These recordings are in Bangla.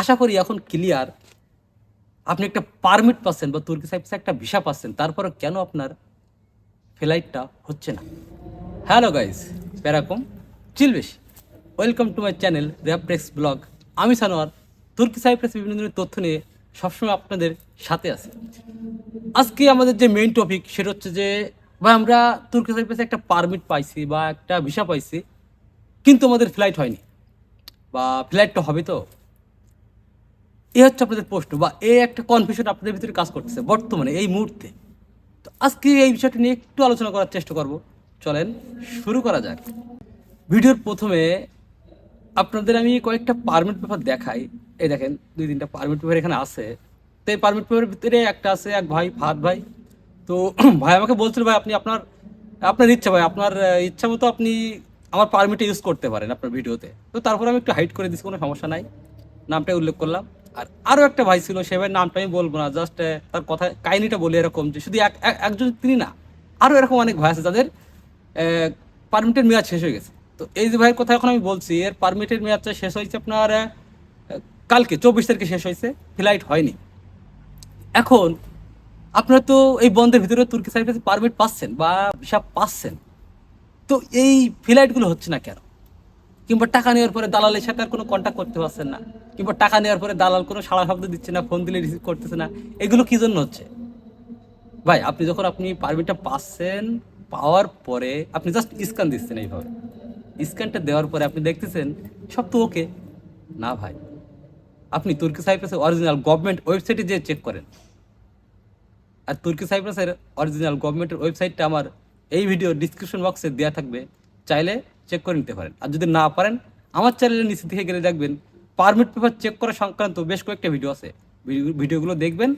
আশা করি এখন ক্লিয়ার আপনি একটা পারমিট পাচ্ছেন বা তুর্কি সাইপ্রাসে একটা ভিসা পাচ্ছেন তারপরে কেন আপনার ফ্লাইটটা হচ্ছে না? হ্যালো গাইস প্যারাকম চিল বেশি। ওয়েলকাম টু মাই চ্যানেল র্যাপটেক্স ব্লগ আমি সানোয়ার, তুর্কি সাইপ্রাস বিভিন্ন ধরনের তথ্য নিয়ে সবসময় আপনাদের সাথে আছে। আজকে আমাদের যে মেইন টপিক সেটা হচ্ছে যে, ভাই আমরা তুর্কি সাইপ্রাসে একটা পারমিট পাইছি বা একটা ভিসা পাইছি, কিন্তু আমাদের ফ্লাইট হয়নি। বা ফ্লাইটটা হবে তো। এ হচ্ছে আপনাদের প্রশ্ন, বা এ একটা কনফিউশন আপনাদের ভিতরে কাজ করতেছে বর্তমানে, এই মুহূর্তে। তো আজকে এই বিষয়টা নিয়ে একটু আলোচনা করার চেষ্টা করব। চলেন শুরু করা যাক। ভিডিওর প্রথমে আপনাদের আমি কয়েকটা পারমিট পেপার দেখাই। এই দেখেন, দুই তিনটা পারমিট পেপার এখানে আছে। তো এই পারমিট পেপারের ভিতরে একটা আছে, এক ভাই, ফাহাদ ভাই। তো ভাই আমাকে বলছিল, ভাই, আপনি আপনার আপনার ইচ্ছা, ভাই, আপনার ইচ্ছা মতো আপনি আমার পারমিটে ইউজ করতে পারেন আপনার ভিডিওতে তো। তারপর আমি একটু হাইড করে দিচ্ছি কোনো সমস্যা নাই। নামটা উল্লেখ করলাম। আর আরও একটা ভাই ছিল, সে ভাই নামটা আমি বলব না জাস্ট তার কথা, কাহিনিটা বলি এরকম যে শুধু এক, এক- একজন তিনি না আরও এরকম অনেক ভাই আছে যাদের পারমিটের মেয়াদ শেষ হয়ে গেছে। তো এই যে ভাইয়ের কথা এখন আমি বলছি, এর পারমিটের মেয়াদটা শেষ হয়েছে আপনার কালকে, চব্বিশ তারিখে শেষ হয়েছে ফ্লাইট হয়নি। এখন, আপনারা তো এই বন্ধের ভিতরে তুর্কি সাইপ্রাসে পারমিট পাচ্ছেন বা ভিসা পাচ্ছেন, তো এই ফ্লাইটগুলো হচ্ছে না কেন? কিংবা টাকা নেওয়ার পরে দালালের সাথে আর কোনো কন্ট্যাক্ট করতে পারছেন না। কিংবা টাকা নেওয়ার পরে দালাল কোনো সাড়া শব্দ দিচ্ছে না ফোন দিলে রিসিভ করতেছে না। এগুলো কি জন্য হচ্ছে? ভাই, আপনি যখন আপনি পারমিটটা পাচ্ছেন, পাওয়ার পরে আপনি জাস্ট স্ক্যান দিচ্ছেন এইভাবে। স্ক্যানটা দেওয়ার পরে আপনি দেখতেছেন, সব তো ওকে না ভাই, আপনি তুর্কি সাইপ্রাসের অরিজিনাল গভর্নমেন্ট ওয়েবসাইটে যেয়ে চেক করেন। আর তুর্কি সাইপ্রাসের অরিজিনাল গভর্নমেন্টের ওয়েবসাইটটা আমার এই ভিডিও ডিসক্রিপশন বক্সে দেওয়া থাকবে। চাইলে চেক করে নিতে পারেন। আর যদি না পারেন, আমার চ্যানেলের নিচে থেকে গেলে দেখবেন পারমিট পেপার চেক করা সংক্রান্ত বেশ কয়েকটা ভিডিও আছে। ভিডিওগুলো দেখবেন,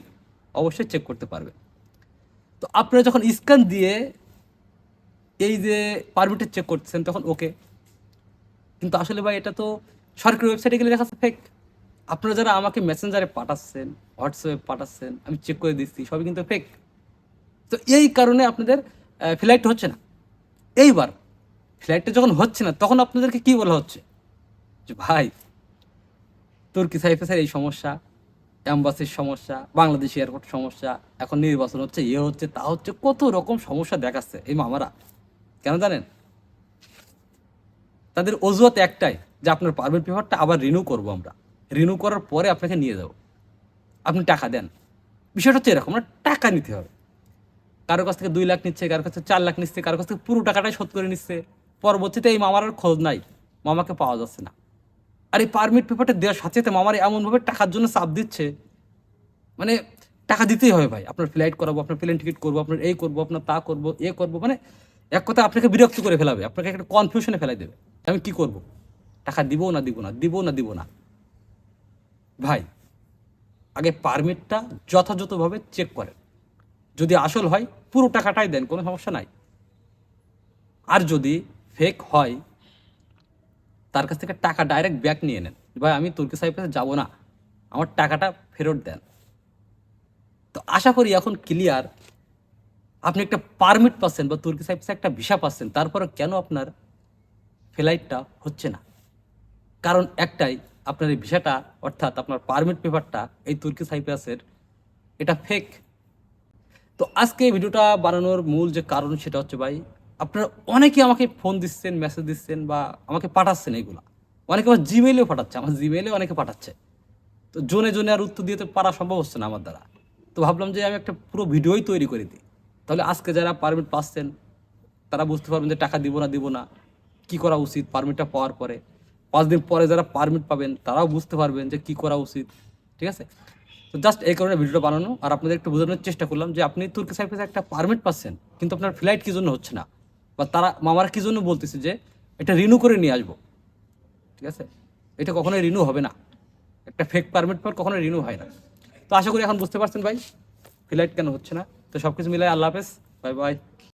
অবশ্যই চেক করতে পারবেন। তো আপনারা যখন স্ক্যান দিয়ে এই যে পারমিটে চেক করতেছেন, তখন ওকে কিন্তু আসলে ভাই, এটা তো সরকারি ওয়েবসাইটে গেলে দেখাচ্ছে ফেক আপনারা যারা আমাকে মেসেঞ্জারে পাঠাচ্ছেন হোয়াটসঅ্যাপে পাঠাচ্ছেন, আমি চেক করে দিচ্ছি, সবই কিন্তু ফেক তো এই কারণে আপনাদের ফ্লাইট হচ্ছে না। এইবার ফ্লাইটটা যখন হচ্ছে না, তখন আপনাদেরকে কি বলা হচ্ছে? যে ভাই, তুর্কি সাইফেসের এই সমস্যা অ্যাম্বাসির সমস্যা, বাংলাদেশ এয়ারপোর্ট সমস্যা, এখন নির্বাচন হচ্ছে ইয়ে হচ্ছে, তা হচ্ছে, কত রকম সমস্যা দেখাচ্ছে এই মামারা। কেন জানেন? তাদের অজুহাত একটাই, যে আপনার পারমিট পেপারটা আবার রিনিউ করব আমরা। রিনিউ করার পরে আপনাকে নিয়ে যাব। আপনি টাকা দেন। বিষয়টা হচ্ছে এরকম না টাকা নিতে হবে। কারও কাছ থেকে দুই লাখ নিচ্ছে, কারও কাছ থেকে চার লাখ নিচ্ছে, কারও কাছ থেকে পুরো টাকাটাই শোধ করে নিচ্ছে। পরবর্তীতে এই মামার আর খোঁজ নাই। মামাকে পাওয়া যাচ্ছে না। আর এই পারমিট পেপারটা দেওয়ার সাথে সাথে মামার এমনভাবে টাকার জন্য চাপ দিচ্ছে। মানে টাকা দিতেই হবে ভাই। আপনার ফ্লাইট করাবো, আপনার প্লেন টিকিট করব, আপনার এই করব, আপনার তা করব, এ করব। মানে এক কথা আপনাকে বিরক্ত করে ফেলাবে। আপনাকে একটা কনফিউশনে ফেলাই দেবে। আমি কি করব? টাকা দিব না দিব না দিব না দিব না। ভাই, আগে পারমিটটা যথাযথভাবে চেক করেন। যদি আসল হয়, পুরো টাকাটাই দেন, কোনো সমস্যা নাই। আর যদি ফেক হয়, তার কাছ থেকে টাকা ডাইরেক্ট ব্যাক নিয়ে নেন। ভাই, আমি তুর্কি সাইপ্রাসে যাব না, আমার টাকাটা ফেরত দেন। তো আশা করি এখন ক্লিয়ার আপনি একটা পারমিট পাচ্ছেন বা তুর্কি সাইপ্রাসে একটা ভিসা পাচ্ছেন, তারপরে কেন আপনার ফ্লাইটটা হচ্ছে না? কারণ একটাই, আপনার এই ভিসাটা অর্থাৎ আপনার পারমিট পেপারটা এই তুর্কি সাইপ্রাসের, এটা ফেক তো আজকে এই ভিডিওটা বানানোর মূল যে কারণ, সেটা হচ্ছে ভাই আপনারা অনেকে আমাকে ফোন দিচ্ছেন মেসেজ দিচ্ছেন বা আমাকে পাঠাচ্ছেন এইগুলা অনেকে আমার জিমেইলেও পাঠাচ্ছে, আমার জিমেইলেও অনেকে পাঠাচ্ছে। তো জোনে জোনে আর উত্তর দিয়ে তো পারা সম্ভব হচ্ছে না আমার দ্বারা। তো ভাবলাম যে আমি একটা পুরো ভিডিওই তৈরি করে দিই। তাহলে আজকে যারা পারমিট পাচ্ছেন, তারা বুঝতে পারবেন যে টাকা দিব না দিব না, কি করা উচিত পারমিটটা পাওয়ার পরে। পাঁচ দিন পরে যারা পারমিট পাবেন, তারাও বুঝতে পারবেন যে কি করা উচিত, ঠিক আছে? তো জাস্ট এই কারণে ভিডিওটা বানানো। আর আপনাদের একটু বোঝানোর চেষ্টা করলাম যে আপনি তুর্কি সাইপ্রাসে একটা পারমিট পাচ্ছেন, কিন্তু আপনার ফ্লাইট কি জন্য হচ্ছে না? বা তারা মামারা কি জন্য বলতেছে যে এটা রিনিউ করে নিয়ে আসব? ঠিক আছে? এটা কখনোই রিনিউ হবে না। একটা ফেক পারমিট পর কখনো রিনিউ হয় না। তো আশা করি এখন বুঝতে পারছেন ভাই। ফ্লাইট কেন হচ্ছে না? তো সব কিছু মিলাই আল্লাহ হাফেজ। Bye bye